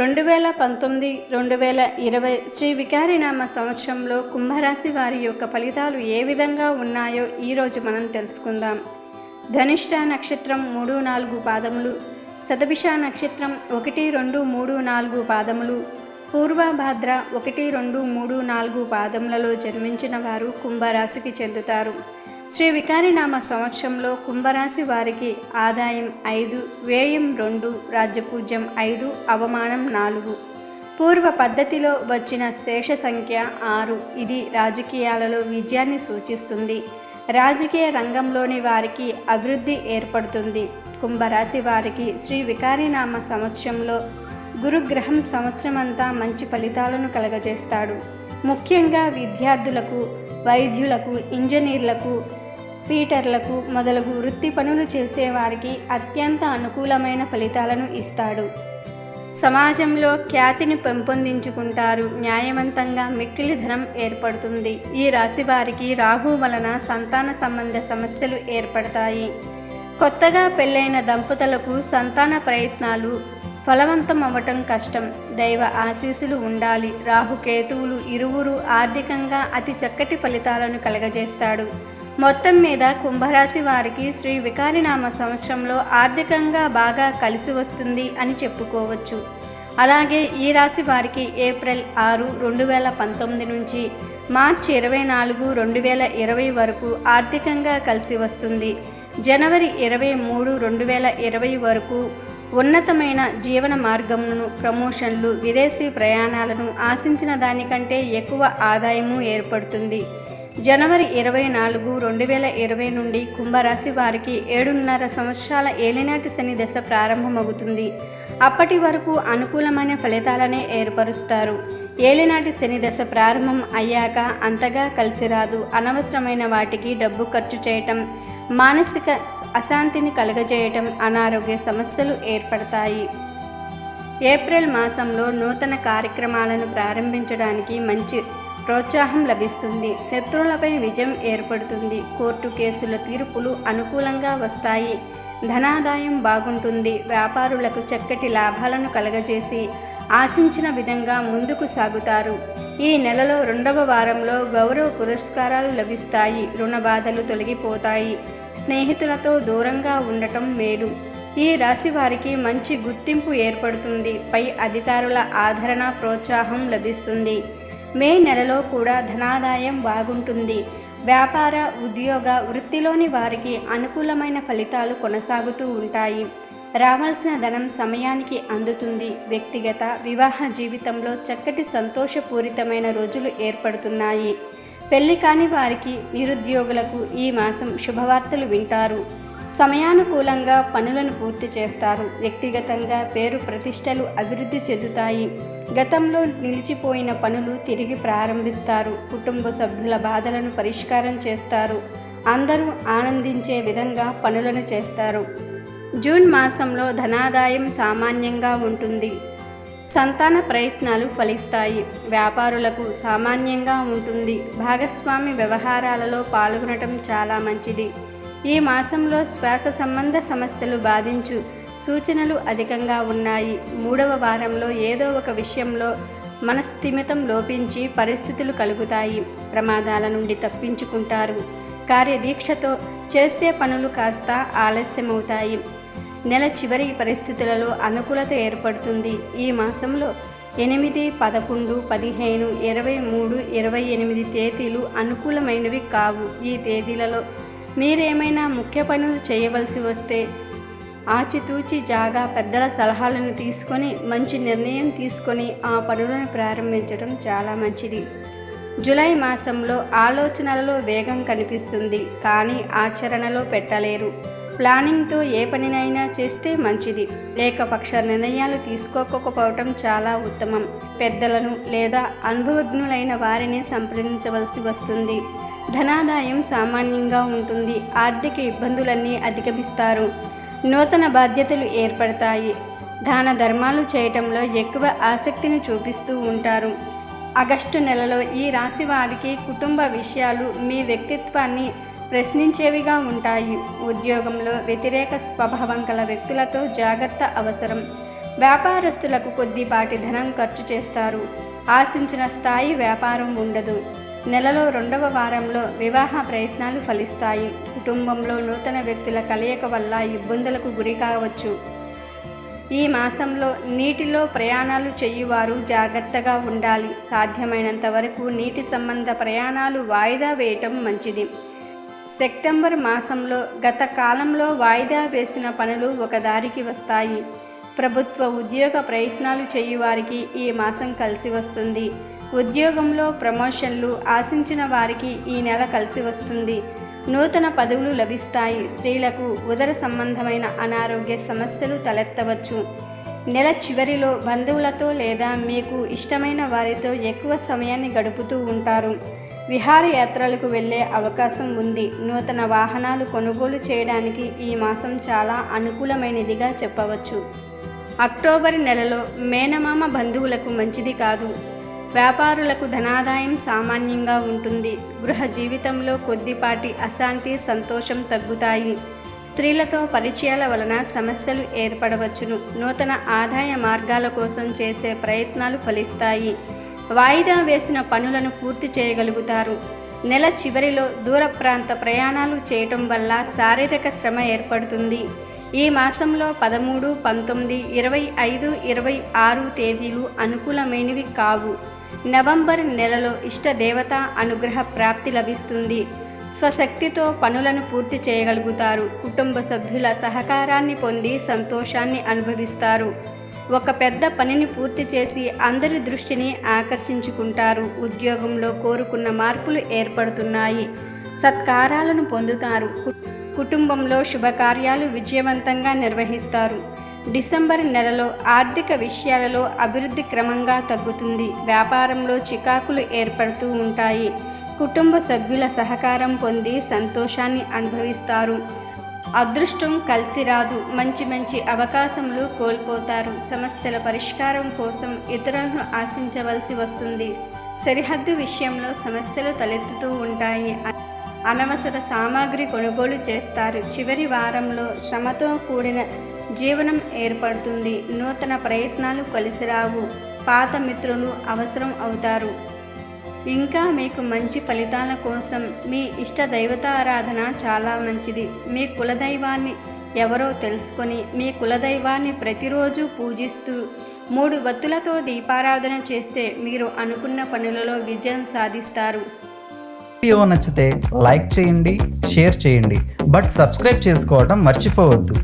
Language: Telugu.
రెండు వేల పంతొమ్మిది రెండు వేల ఇరవై శ్రీ వికారినామ సంవత్సరంలో కుంభరాశి వారి యొక్క ఫలితాలు ఏ విధంగా ఉన్నాయో ఈరోజు మనం తెలుసుకుందాం. ధనిష్ట నక్షత్రం మూడు నాలుగు పాదములు శతభిష నక్షత్రం ఒకటి రెండు మూడు నాలుగు పాదములు పూర్వభాద్ర ఒకటి రెండు మూడు నాలుగు పాదములలో జన్మించిన వారు కుంభరాశికి చెందుతారు. శ్రీ వికారినామ సంవత్సరంలో కుంభరాశి వారికి ఆదాయం ఐదు వ్యయం రెండు రాజ్యపూజ్యం ఐదు అవమానం నాలుగు. పూర్వ పద్ధతిలో వచ్చిన శేష సంఖ్య ఆరు. ఇది రాజకీయాలలో విజయాన్ని సూచిస్తుంది. రాజకీయ రంగంలోని వారికి అభివృద్ధి ఏర్పడుతుంది. కుంభరాశి వారికి శ్రీ వికారినామ సంవత్సరంలో గురుగ్రహం సంవత్సరమంతా మంచి ఫలితాలను కలగజేస్తాడు. ముఖ్యంగా విద్యార్థులకు వైద్యులకు ఇంజనీర్లకు పీటర్లకు మొదలగు వృత్తి పనులు చేసేవారికి అత్యంత అనుకూలమైన ఫలితాలను ఇస్తాడు. సమాజంలో ఖ్యాతిని పెంపొందించుకుంటారు న్యాయవంతంగా మిక్కిలి ధనం ఏర్పడుతుంది. ఈ రాశి వారికి రాహు వలన సంతాన సంబంధ సమస్యలు ఏర్పడతాయి. కొత్తగా పెళ్ళైన దంపతులకు సంతాన ప్రయత్నాలు ఫలవంతం అవ్వటం కష్టం. దైవ ఆశీస్సులు ఉండాలి. రాహుకేతువులు ఇరువురు ఆర్థికంగా అతి చక్కటి ఫలితాలను కలగజేస్తాడు. మొత్తం మీద కుంభరాశి వారికి శ్రీ వికారినామ సంవత్సరంలో ఆర్థికంగా బాగా కలిసి వస్తుంది అని చెప్పుకోవచ్చు. అలాగే ఈ రాశి వారికి ఏప్రిల్ ఆరు రెండు వేల పంతొమ్మిది నుంచి మార్చి ఇరవై నాలుగు రెండు వేల ఇరవై వరకు ఆర్థికంగా కలిసి వస్తుంది. జనవరి ఇరవై మూడు రెండు వేల ఇరవై వరకు ఉన్నతమైన జీవన మార్గమును ప్రమోషన్లు విదేశీ ప్రయాణాలను ఆశించిన దానికంటే ఎక్కువ ఆదాయము ఏర్పడుతుంది. జనవరి ఇరవై నాలుగు రెండు వేల ఇరవై నుండి కుంభరాశి వారికి ఏడున్నర సంవత్సరాల ఏలినాటి శని దశ ప్రారంభమవుతుంది. అప్పటి వరకు అనుకూలమైన ఫలితాలనే ఏర్పరుస్తారు. ఏలినాటి శని దశ ప్రారంభం అయ్యాక అంతగా కలిసి రాదు. అనవసరమైన వాటికి డబ్బు ఖర్చు చేయటం మానసిక అశాంతిని కలుగజేయటం అనారోగ్య సమస్యలు ఏర్పడతాయి. ఏప్రిల్ మాసంలో నూతన కార్యక్రమాలను ప్రారంభించడానికి మంచి ప్రోత్సాహం లభిస్తుంది. శత్రువులపై విజయం ఏర్పడుతుంది. కోర్టు కేసుల తీర్పులు అనుకూలంగా వస్తాయి. ధనాదాయం బాగుంటుంది. వ్యాపారులకు చక్కటి లాభాలను కలగజేసి ఆశించిన విధంగా ముందుకు సాగుతారు. ఈ నెలలో రెండవ వారంలో గౌరవ పురస్కారాలు లభిస్తాయి. రుణ బాధలు తొలగిపోతాయి. స్నేహితులతో దూరంగా ఉండటం మేలు. ఈ రాశి వారికి మంచి గుర్తింపు ఏర్పడుతుంది. పై అధికారుల ఆదరణ ప్రోత్సాహం లభిస్తుంది. మే నెలలో కూడా ధనాదాయం బాగుంటుంది. వ్యాపార ఉద్యోగ వృత్తిలోని వారికి అనుకూలమైన ఫలితాలు కొనసాగుతూ ఉంటాయి. రావాల్సిన ధనం సమయానికి అందుతుంది. వ్యక్తిగత వివాహ జీవితంలో చక్కటి సంతోషపూరితమైన రోజులు ఏర్పడుతున్నాయి. పెళ్ళి కాని వారికి నిరుద్యోగులకు ఈ మాసం శుభవార్తలు వింటారు. సమయానుకూలంగా పనులను పూర్తి చేస్తారు. వ్యక్తిగతంగా పేరు ప్రతిష్టలు అభివృద్ధి చెందుతాయి. గతంలో నిలిచిపోయిన పనులు తిరిగి ప్రారంభిస్తారు. కుటుంబ సభ్యుల బాధలను పరిష్కారం చేస్తారు. అందరూ ఆనందించే విధంగా పనులను చేస్తారు. జూన్ మాసంలో ధనాదాయం సామాన్యంగా ఉంటుంది. సంతాన ప్రయత్నాలు ఫలిస్తాయి. వ్యాపారులకు సామాన్యంగా ఉంటుంది. భాగస్వామి వ్యవహారాలలో పాల్గొనటం చాలా మంచిది. ఈ మాసంలో శ్వాస సంబంధ సమస్యలు బాధించు సూచనలు అధికంగా ఉన్నాయి. మూడవ వారంలో ఏదో ఒక విషయంలో మనస్థిమితం లోపించి పరిస్థితులు కలుగుతాయి. ప్రమాదాల నుండి తప్పించుకుంటారు. కార్యదీక్షతో చేసే పనులు కాస్త ఆలస్యమవుతాయి. నెల చివరి పరిస్థితులలో అనుకూలత ఏర్పడుతుంది. ఈ మాసంలో ఎనిమిది పదకొండు పదిహేను ఇరవై మూడు ఇరవై ఎనిమిది తేదీలు అనుకూలమైనవి కావు. ఈ తేదీలలో మీరేమైనా ముఖ్య పనులు చేయవలసి వస్తే ఆచితూచి జాగా పెద్దల సలహాలను తీసుకొని మంచి నిర్ణయం తీసుకొని ఆ పనులను ప్రారంభించడం చాలా మంచిది. జూలై మాసంలో ఆలోచనలలో వేగం కనిపిస్తుంది కానీ ఆచరణలో పెట్టలేరు. ప్లానింగ్తో ఏ పనినైనా చేస్తే మంచిది. ఏకపక్ష నిర్ణయాలు తీసుకోకపోవటం చాలా ఉత్తమం. పెద్దలను లేదా అనుభవజ్ఞులైన వారిని సంప్రదించవలసి వస్తుంది. ధనాదాయం సామాన్యంగా ఉంటుంది. ఆర్థిక ఇబ్బందులన్నీ అధిగమిస్తారు. నూతన బాధ్యతలు ఏర్పడతాయి. దాన ధర్మాలు చేయటంలో ఎక్కువ ఆసక్తిని చూపిస్తూ ఉంటారు. ఆగస్టు నెలలో ఈ రాశి వారికి కుటుంబ విషయాలు మీ వ్యక్తిత్వాన్ని ప్రశ్నించేవిగా ఉంటాయి. ఉద్యోగంలో వ్యతిరేక స్వభావం గల వ్యక్తులతో జాగ్రత్త అవసరం. వ్యాపారస్తులకు కొద్దిపాటి ధనం ఖర్చు చేస్తారు. ఆశించిన స్థాయి వ్యాపారం ఉండదు. నెలలో రెండవ వారంలో వివాహ ప్రయత్నాలు ఫలిస్తాయి. కుటుంబంలో నూతన వ్యక్తుల కలయిక వల్ల ఇబ్బందులకు గురి కావచ్చు. ఈ మాసంలో నీటిలో ప్రయాణాలు చేయువారు జాగ్రత్తగా ఉండాలి. సాధ్యమైనంత వరకు నీటి సంబంధ ప్రయాణాలు వాయిదా వేయటం మంచిది. సెప్టెంబర్ మాసంలో గత కాలంలో వాయిదా వేసిన పనులు ఒక దారికి వస్తాయి. ప్రభుత్వ ఉద్యోగ ప్రయత్నాలు చేయువారికి ఈ మాసం కలిసి వస్తుంది. ఉద్యోగంలో ప్రమోషన్లు ఆశించిన వారికి ఈ నెల కలిసి వస్తుంది. నూతన పదవులు లభిస్తాయి. స్త్రీలకు ఉదర సంబంధమైన అనారోగ్య సమస్యలు తలెత్తవచ్చు. నెల చివరిలో బంధువులతో లేదా మీకు ఇష్టమైన వారితో ఎక్కువ సమయాన్ని గడుపుతూ ఉంటారు. విహారయాత్రలకు వెళ్ళే అవకాశం ఉంది. నూతన వాహనాలు కొనుగోలు చేయడానికి ఈ మాసం చాలా అనుకూలమైనదిగా చెప్పవచ్చు. అక్టోబర్ నెలలో మేనమామ బంధువులకు మంచిది కాదు. వ్యాపారులకు ధనాదాయం సామాన్యంగా ఉంటుంది. గృహ జీవితంలో కొద్దిపాటి అశాంతి సంతోషం తగ్గుతాయి. స్త్రీలతో పరిచయాల వలన సమస్యలు ఏర్పడవచ్చును. నూతన ఆదాయ మార్గాల కోసం చేసే ప్రయత్నాలు ఫలిస్తాయి. వాయిదా వేసిన పనులను పూర్తి చేయగలుగుతారు. నెల చివరిలో దూర ప్రాంత ప్రయాణాలు చేయటం వల్ల శారీరక శ్రమ ఏర్పడుతుంది. ఈ మాసంలో పదమూడు పంతొమ్మిది ఇరవై ఐదు ఇరవై ఆరు తేదీలు అనుకూలమైనవి కావు. నవంబర్ నెలలో ఇష్ట దేవత అనుగ్రహ ప్రాప్తి లభిస్తుంది. స్వశక్తితో పనులను పూర్తి చేయగలుగుతారు. కుటుంబ సభ్యుల సహకారాన్ని పొంది సంతోషాన్ని అనుభవిస్తారు. ఒక పెద్ద పనిని పూర్తి చేసి అందరి దృష్టిని ఆకర్షించుకుంటారు. ఉద్యోగంలో కోరుకున్న మార్పులు ఏర్పడుతున్నాయి. సత్కారాలను పొందుతారు. కుటుంబంలో శుభకార్యాలు విజయవంతంగా నిర్వహిస్తారు. డిసెంబర్ నెలలో ఆర్థిక విషయాలలో అభివృద్ధి క్రమంగా తగ్గుతుంది. వ్యాపారంలో చికాకులు ఏర్పడుతూ ఉంటాయి. కుటుంబ సభ్యుల సహకారం పొంది సంతోషాన్ని అనుభవిస్తారు. అదృష్టం కలిసి రాదు. మంచి మంచి అవకాశములు కోల్పోతారు. సమస్యల పరిష్కారం కోసం ఇతరులను ఆశించవలసి వస్తుంది. సరిహద్దు విషయంలో సమస్యలు తలెత్తుతూ ఉంటాయి. అనవసర సామాగ్రి కొనుగోలు చేస్తారు. చివరి వారంలో శ్రమతో కూడిన జీవనం ఏర్పడుతుంది. నూతన ప్రయత్నాలు కలిసిరావు పాత మిత్రులు అవసరం అవుతారు. ఇంకా మీకు మంచి ఫలితాల కోసం మీ ఇష్ట దైవతారాధన చాలా మంచిది. మీ కులదైవాన్ని ఎవరో తెలుసుకొని మీ కులదైవాన్ని ప్రతిరోజు పూజిస్తూ మూడు వత్తులతో దీపారాధన చేస్తే మీరు అనుకున్న పనులలో విజయం సాధిస్తారు. వీడియో నచ్చితే లైక్ చేయండి షేర్ చేయండి. బట్ సబ్స్క్రైబ్ చేసుకోవడం మర్చిపోవద్దు.